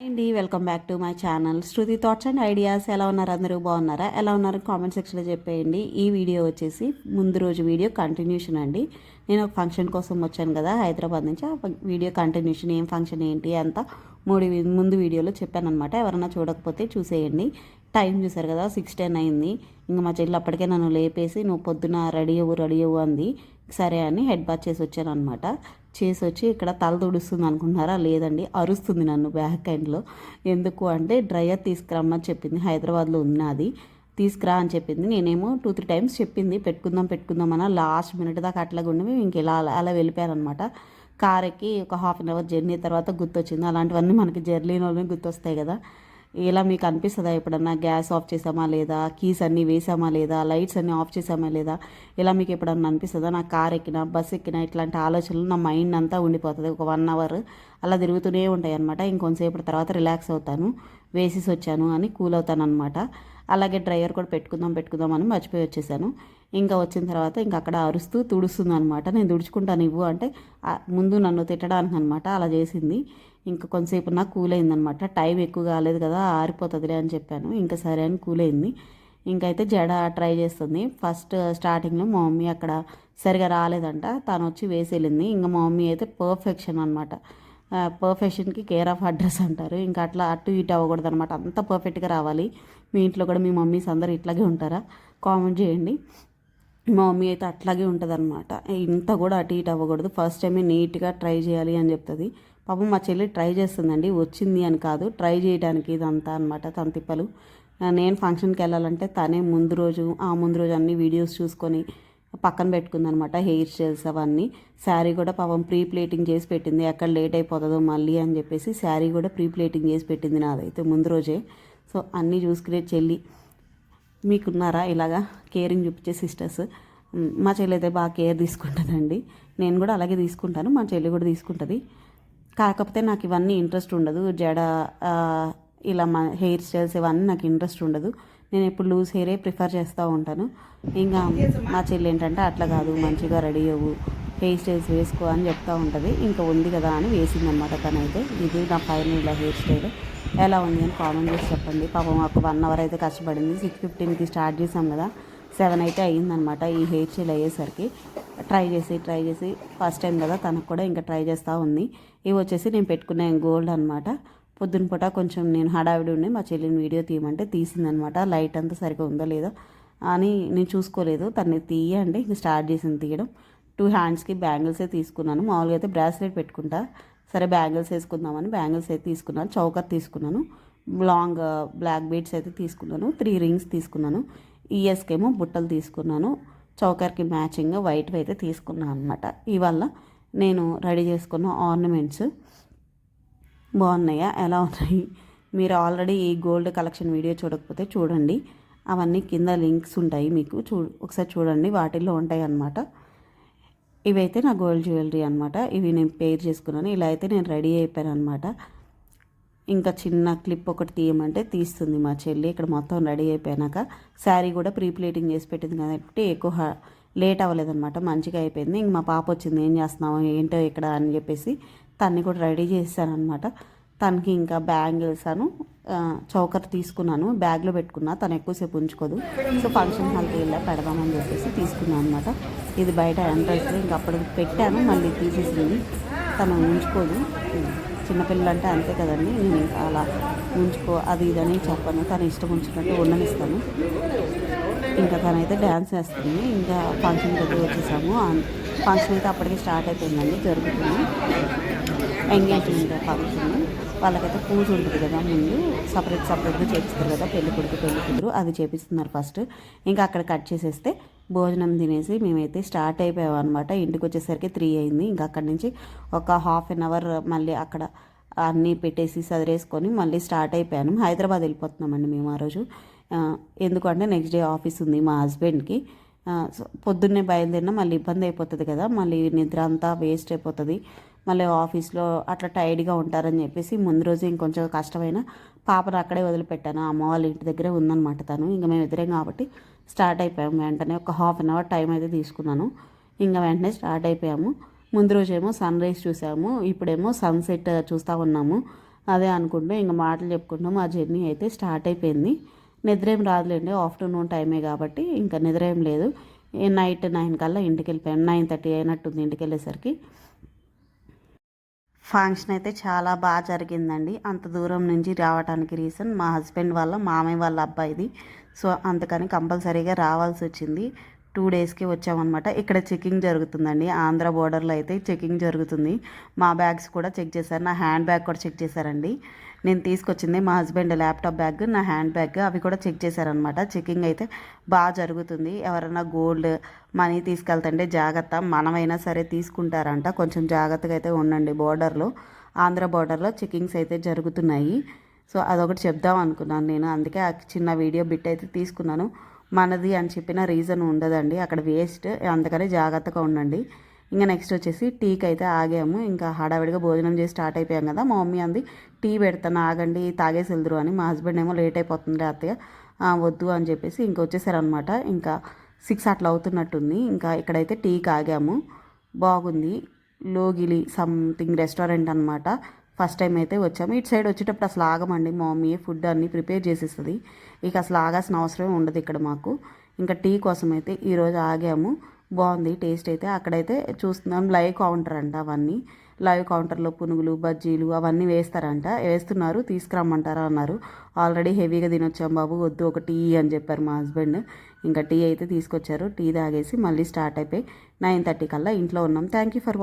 అండి welcome back to my channel. Shruti thoughts and ideas ఎలా ఉన్నారు అందరూ? బాగున్నారా? ఎలా ఉన్నారు? కామెంట్ సెక్షన్లో చెప్పేయండి. ఈ వీడియో వచ్చేసి ముందు రోజు వీడియో కంటిన్యూషన్ అండి. నేను ఒక ఫంక్షన్ కోసం వచ్చాను కదా హైదరాబాద్ నుంచి. ఆ వీడియో కంటిన్యూషన్ ఏం ఫంక్షన్ ఏంటి అంతా మూడు ముందు వీడియోలో చెప్పాను అనమాట ఎవరన్నా చూడకపోతే చూసేయండి. టైం చూసారు కదా సిక్స్ టెన్ అయింది. ఇంకా మా చెల్లి అప్పటికే నన్ను లేపేసి నువ్వు పొద్దున రెడీ అవ్వు రెడీ అవ్వు అంది. సరే అని హెడ్ బాత్ చేసి వచ్చాను అనమాట చేసి వచ్చి ఇక్కడ తల తుడుస్తుంది అనుకుంటున్నారా? లేదండి అరుస్తుంది నన్ను బ్యాక్ ఎండ్లో. ఎందుకు అంటే డ్రైయర్ తీసుకురమ్మని చెప్పింది. హైదరాబాద్లో ఉన్నది. తీసుకురా అని చెప్పింది. నేనేమో టూ త్రీ టైమ్స్ చెప్పింది. పెట్టుకుందాం పెట్టుకుందాం అన్న లాస్ట్ మినిట్ దాకా అట్లాగా ఉండి మేము ఇంకెలా అలా అలా వెళ్ళిపోయాను అనమాట కార్ ఎక్కి ఒక హాఫ్ అన్ అవర్ జర్నీ తర్వాత గుర్తొచ్చింది. అలాంటివన్నీ మనకి జర్నీలోనే గుర్తొస్తాయి కదా. ఇలా మీకు అనిపిస్తుందా ఎప్పుడన్నా? గ్యాస్ ఆఫ్ చేసామా లేదా? కీస్ అన్నీ వేసామా లేదా? లైట్స్ అన్నీ ఆఫ్ చేసామా లేదా? ఇలా మీకు ఎప్పుడన్నా అనిపిస్తుందా? నా కార్ ఎక్కినా బస్ ఎక్కినా ఇట్లాంటి ఆలోచనలు నా మైండ్ అంతా ఉండిపోతుంది. ఒక వన్ అవర్ అలా తిరుగుతూనే ఉంటాయి అనమాట ఇంకొంతసేపటి తర్వాత రిలాక్స్ అవుతాను. వేసేసి వచ్చాను అని కూల్ అవుతాను అనమాట అలాగే డ్రైవర్ కూడా పెట్టుకుందాం పెట్టుకుందాం అని మర్చిపోయి వచ్చేసాను. ఇంకా వచ్చిన తర్వాత ఇంకా అక్కడ అరుస్తూ తుడుస్తుంది అనమాట నేను తుడుచుకుంటాను ఇవ్వు అంటే ముందు నన్ను తిట్టడానికి అనమాట అలా చేసింది. ఇంకా కొంతసేపు నాకు కూల్ అయిందనమాట టైం ఎక్కువ కాలేదు కదా ఆరిపోతుందిలే అని చెప్పాను. ఇంకా సరే అని కూల్ అయింది ఇంకైతే జడ ట్రై చేస్తుంది. ఫస్ట్ స్టార్టింగ్లో మా మమ్మీ అక్కడ సరిగా రాలేదంట. తను వచ్చి వేసి వెళ్ళింది ఇంకా మా మమ్మీ అయితే పర్ఫెక్షన్ అనమాట పర్ఫెక్షన్కి కేర్ ఆఫ్ అడ్రస్ అంటారు. ఇంకా అట్లా అటు ఇటు అవ్వకూడదు అనమాట అంత పర్ఫెక్ట్గా రావాలి. మీ ఇంట్లో కూడా మీ మమ్మీస్ అందరూ ఇట్లాగే ఉంటారా? కామెంట్ చేయండి. మా మమ్మీ అయితే అట్లాగే ఉంటుంది అనమాట ఇంత కూడా అటు ఇటు అవ్వకూడదు. ఫస్ట్ టైమే నీట్గా ట్రై చేయాలి అని చెప్తుంది. పాపం మా చెల్లి ట్రై చేస్తుందండి. వచ్చింది అని కాదు ట్రై చేయడానికి ఇదంతా అనమాట తన తిప్పలు నేను ఫంక్షన్కి వెళ్ళాలంటే తనే ముందు రోజు ఆ ముందు రోజు అన్ని వీడియోస్ చూసుకొని పక్కన పెట్టుకుందనమాట హెయిర్ స్టైల్స్ అవన్నీ. శారీ కూడా పాపం ప్రీ ప్లేటింగ్ చేసి పెట్టింది. ఎక్కడ లేట్ అయిపోతుందో మళ్ళీ అని చెప్పేసి శారీ కూడా ప్రీ ప్లేటింగ్ చేసి పెట్టింది నాదైతే ముందు రోజే. సో అన్నీ చూసుకునే చెల్లి మీకున్నారా ఇలాగా కేరింగ్ చూపించే సిస్టర్స్? మా చెల్లి అయితే బాగా కేర్ తీసుకుంటుందండి. నేను కూడా అలాగే తీసుకుంటాను మా చెల్లి కూడా తీసుకుంటుంది. కాకపోతే నాకు ఇవన్నీ ఇంట్రెస్ట్ ఉండదు. జడ ఇలా మా హెయిర్ స్టైల్స్ ఇవన్నీ నాకు ఇంట్రెస్ట్ ఉండదు. నేను ఎప్పుడు లూజ్ హెయిరే ప్రిఫర్ చేస్తూ ఉంటాను. ఇంకా మా చెల్లి ఏంటంటే అట్లా కాదు మంచిగా రెడీ అవ్వు. హెయిర్ స్టైల్స్ వేసుకో అని చెప్తూ ఉంటుంది. ఇంకా ఉంది కదా అని వేసిందనమాట తనైతే. ఇది నా ఫైనల్ ఇలా హెయిర్ స్టైల్. ఎలా ఉంది అని కామెంట్ చేసి చెప్పండి. పాపం ఒక వన్ అవర్ అయితే కష్టపడింది. సిక్స్ ఫిఫ్టీన్కి స్టార్ట్ చేసాం కదా. సెవెన్ అయితే అయ్యిందనమాట ఈ హెయిర్ స్టైల్ అయ్యేసరికి. ట్రై చేసి ట్రై చేసి ఫస్ట్ టైం కదా తనకు కూడా ఇంకా ట్రై చేస్తూ ఉంది. ఇవి వచ్చేసి నేను పెట్టుకునే గోల్డ్ అనమాట. పొద్దున పూట కొంచెం నేను హడావిడి ఉండి మా చెల్లిని వీడియో తీయమంటే తీసిందనమాట. లైట్ అంతా సరిగ్గా ఉందో లేదో అని నేను చూసుకోలేదు. తను తీయండి. ఇంక స్టార్ట్ చేసింది తీయడం. టూ హ్యాండ్స్కి బ్యాంగిల్సే తీసుకున్నాను. మామూలుగా అయితే బ్రాస్లెట్ పెట్టుకుంటా. సరే బ్యాంగిల్స్ వేసుకుందామని బ్యాంగిల్స్ అయితే తీసుకున్నాను. చౌకర్ తీసుకున్నాను. లాంగ్ బ్లాక్ బీడ్స్ అయితే తీసుకున్నాను. త్రీ రింగ్స్ తీసుకున్నాను. ఇయర్స్కేమో బుట్టలు తీసుకున్నాను. చౌకర్కి మ్యాచింగ్ వైట్ అయితే తీసుకున్నాను అనమాట ఇవల్ల నేను రెడీ చేసుకున్న ఆర్నమెంట్స్ బాగున్నాయా? ఎలా ఉన్నాయి? మీరు ఆల్రెడీ ఈ గోల్డ్ కలెక్షన్ వీడియో చూడకపోతే చూడండి. అవన్నీ కింద లింక్స్ ఉంటాయి మీకు. చూ ఒకసారి చూడండి. వాటిల్లో ఉంటాయి అన్నమాట ఇవైతే నా గోల్డ్ జ్యువెలరీ అనమాట ఇవి నేను పేర్ చేసుకున్నాను. ఇలా అయితే నేను రెడీ అయిపోయాను అనమాట ఇంకా చిన్న క్లిప్ ఒకటి తీయమంటే తీస్తుంది మా చెల్లి. ఇక్కడ మొత్తం రెడీ అయిపోయాక శారీ కూడా ప్రీ ప్లేటింగ్ చేసి పెట్టింది కాబట్టి ఎక్కువ లేట్ అవ్వలేదన్నమాట. మంచిగా అయిపోయింది. ఇంక మా పాప వచ్చింది. ఏం చేస్తున్నావు? ఏంటో ఇక్కడ? అని చెప్పేసి తన్ని కూడా రెడీ చేశాను అనమాట తనకి ఇంకా బ్యాంగిల్స్ అను చౌకర్ తీసుకున్నాను. బ్యాగ్లో పెట్టుకున్నా. తను ఎక్కువసేపు ఉంచుకోదు. సో ఫంక్షన్ హాల్కి వెళ్ళా పెడదామని చెప్పేసి తీసుకున్నాను అనమాట ఇది బయట ఎంట్రన్స్. ఇంకా అప్పుడు పెట్టాను. మళ్ళీ తీసేసింది. తను ఉంచుకోదు. చిన్నపిల్లలు అంటే అంతే కదండి. నేను ఇంకా అలా ఉంచుకో అది ఇదని చెప్పను. తన ఇష్టం ఉంచుకుంటే ఉండనిస్తాను. ఇంకా తనైతే డ్యాన్స్ వేస్తుంది. ఇంకా ఫంక్షన్ దగ్గర వచ్చేసాము. ఫంక్షన్ అయితే అప్పటికే స్టార్ట్ అయిపోయిందండి జరుగుతుంది. Engagement function. వాళ్ళకైతే పూజ ఉంటుంది కదా ముందు. సపరేట్ సపరేట్గా చేపిస్తారు కదా పెళ్ళి కొడుకు పెళ్ళి కూతురు అది చేపిస్తున్నారు ఫస్ట్. ఇంకా అక్కడ కట్ చేసేస్తే భోజనం తినేసి మేమైతే స్టార్ట్ అయిపోయాం అనమాట ఇంటికి వచ్చేసరికి త్రీ అయింది. ఇంకా అక్కడి నుంచి ఒక హాఫ్ అన్ అవర్ మళ్ళీ అక్కడ అన్నీ పెట్టేసి సదిరేసుకొని మళ్ళీ స్టార్ట్ అయిపోయాను. హైదరాబాద్ వెళ్ళిపోతున్నామండి మేము ఆ రోజు. ఎందుకంటే నెక్స్ట్ డే ఆఫీస్ ఉంది మా హస్బెండ్కి. పొద్దున్నే బయలుదేరినా మళ్ళీ ఇబ్బంది అయిపోతుంది కదా మళ్ళీ నిద్ర అంతా వేస్ట్ అయిపోతుంది. మళ్ళీ ఆఫీస్లో అట్లా టైర్డ్గా ఉంటారని చెప్పేసి ముందు రోజు ఇంకొంచెం కష్టమైన పాపను అక్కడే వదిలిపెట్టాను. అమ్మ వాళ్ళ ఇంటి దగ్గరే ఉందన్నమాట తను. ఇంకా మేము ఇద్దరం కాబట్టి స్టార్ట్ అయిపోయాము. వెంటనే ఒక హాఫ్ అన్ అవర్ టైం అయితే తీసుకున్నాను. ఇంకా వెంటనే స్టార్ట్ అయిపోయాము. ముందు రోజేమో సన్ రైజ్ చూసాము. ఇప్పుడేమో సన్సెట్ చూస్తూ ఉన్నాము. అదే అనుకుంటూ ఇంకా మాటలు చెప్పుకుంటూ మా జర్నీ అయితే స్టార్ట్ అయిపోయింది. నిద్ర ఏం రాదులేండి ఆఫ్టర్నూన్ టైమే కాబట్టి ఇంకా నిద్ర ఏం లేదు నైట్ నైన్ కల్లా ఇంటికి వెళ్ళిపోయాం నైన్ థర్టీ అయినట్టుంది ఇంటికి వెళ్ళేసరికి ఫంక్షన్ అయితే చాలా బాగా జరిగిందండి. అంత దూరం నుంచి రావడానికి రీజన్ మా హస్బెండ్ వాళ్ళ మామయ్య వాళ్ళ అబ్బాయిది. సో అందుకని కంపల్సరీగా రావాల్సి వచ్చింది. టూ డేస్కి వచ్చామన్నమాట. ఇక్కడ చెకింగ్ జరుగుతుందండి. ఆంధ్ర బోర్డర్లో అయితే చెకింగ్ జరుగుతుంది. మా బ్యాగ్స్ కూడా చెక్ చేశారు. నా హ్యాండ్ బ్యాగ్ కూడా చెక్ చేశారండి. నేను తీసుకొచ్చింది మా హస్బెండ్ ల్యాప్టాప్ బ్యాగ్ నా హ్యాండ్ బ్యాగ్ అవి కూడా చెక్ చేశారనమాట చెకింగ్ అయితే బాగా జరుగుతుంది. ఎవరైనా గోల్డ్ మనీ తీసుకెళ్తుంటే జాగ్రత్త. మనమైనా సరే తీసుకుంటారంట. కొంచెం జాగ్రత్తగా అయితే ఉండండి బోర్డర్లో. ఆంధ్ర బోర్డర్లో చెకింగ్స్ అయితే జరుగుతున్నాయి. సో అదొకటి చెప్దాం అనుకున్నాను నేను. అందుకే ఆ చిన్న వీడియో బిట్ అయితే తీసుకున్నాను. మనది అని చెప్పిన రీజన్ ఉండదండి. అక్కడ వేస్ట్ అందుకనే జాగ్రత్తగా ఉండండి. ఇంకా నెక్స్ట్ వచ్చేసి టీకి అయితే ఆగాము. ఇంకా హడావిడిగా భోజనం చేసి స్టార్ట్ అయిపోయాం కదా. మా మమ్మీ అంది టీ పెడతాను ఆగండి తాగేసి వెళ్దురు అని. మా హస్బెండ్ ఏమో లేట్ అయిపోతుంది అత్తయ్య. వద్దు అని చెప్పేసి ఇంకా వచ్చేసారనమాట ఇంకా సిక్స్ అట్లా అవుతున్నట్టుంది. ఇంకా ఇక్కడైతే టీకి ఆగాము. బాగుంది. లోగిలి సంథింగ్ రెస్టారెంట్ అనమాట ఫస్ట్ టైం అయితే వచ్చాము. ఇటు సైడ్ వచ్చేటప్పుడు అసలు ఆగమండి. మా మమ్మీ ఫుడ్ అన్నీ ప్రిపేర్ చేసేస్తుంది. ఇక అసలు ఆగాల్సిన అవసరమే ఉండదు ఇక్కడ మాకు. ఇంకా టీ కోసం అయితే ఈరోజు ఆగాము. బాగుంది. టేస్ట్ అయితే అక్కడైతే చూస్తున్నాం. లైవ్ కౌంటర్ అంట అవన్నీ. లైవ్ కౌంటర్లో పునుగులు బజ్జీలు అవన్నీ వేస్తారంట. వేస్తున్నారు. తీసుకురమ్మంటారా అన్నారు. ఆల్రెడీ హెవీగా తినొచ్చాం బాబు. వద్దు ఒక టీ అని చెప్పారు మా హస్బెండ్. ఇంకా టీ అయితే తీసుకొచ్చారు. టీ తాగేసి మళ్ళీ స్టార్ట్ అయిపోయి నైన్ థర్టీ కల్లా ఇంట్లో ఉన్నాం. Thank you for